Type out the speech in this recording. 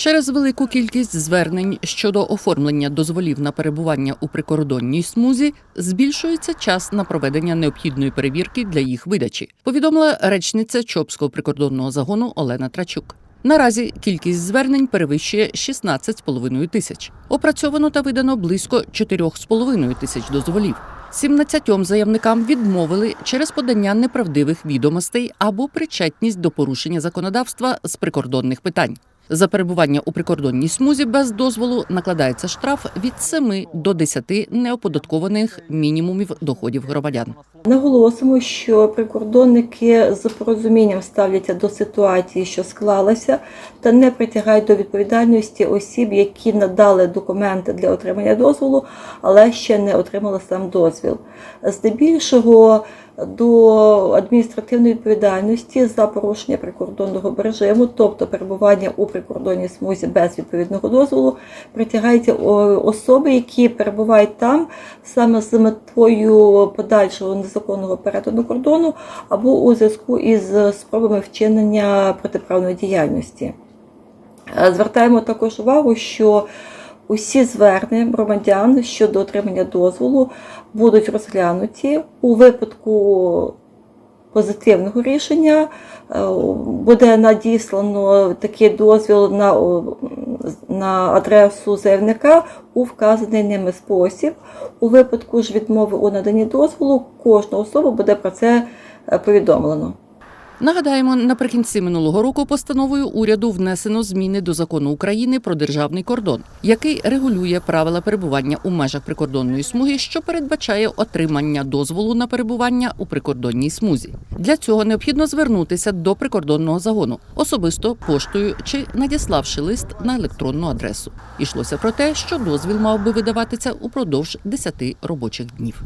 Через велику кількість звернень щодо оформлення дозволів на перебування у прикордонній смузі збільшується час на проведення необхідної перевірки для їх видачі. Повідомила речниця Чопського прикордонного загону Олена Трачук. Наразі кількість звернень перевищує 16,5 тисяч. Опрацьовано та видано близько 4,5 тисяч дозволів. 17 заявникам відмовили через подання неправдивих відомостей або причетність до порушення законодавства з прикордонних питань. За перебування у прикордонній смузі без дозволу накладається штраф від 7 до 10 неоподаткованих мінімумів доходів громадян. Наголосимо, що прикордонники з порозумінням ставляться до ситуації, що склалася, та не притягають до відповідальності осіб, які надали документи для отримання дозволу, але ще не отримали сам дозвіл. Здебільшого до адміністративної відповідальності за порушення прикордонного режиму, тобто перебування у прикордонній смузі без відповідного дозволу, притягаються особи, які перебувають там саме з метою подальшого незаконного перетину кордону або у зв'язку із спробами вчинення протиправної діяльності. Е, Звертаємо також увагу, що усі звернення громадян щодо отримання дозволу будуть розглянуті у випадку позитивного рішення. е, Буде надіслано такий дозвіл на, на адресу заявника у вказаний ними спосіб. У випадку ж відмови у наданні дозволу кожна особа буде про це е, повідомлено. Нагадаємо, наприкінці минулого року постановою уряду внесено зміни до закону України про державний кордон, який регулює правила перебування у межах прикордонної смуги, що передбачає отримання дозволу на перебування у прикордонній смузі. Для цього необхідно звернутися до прикордонного загону особисто поштою чи надіславши лист на електронну адресу. Ішлося про те, що дозвіл мав би видаватися упродовж 10 робочих днів.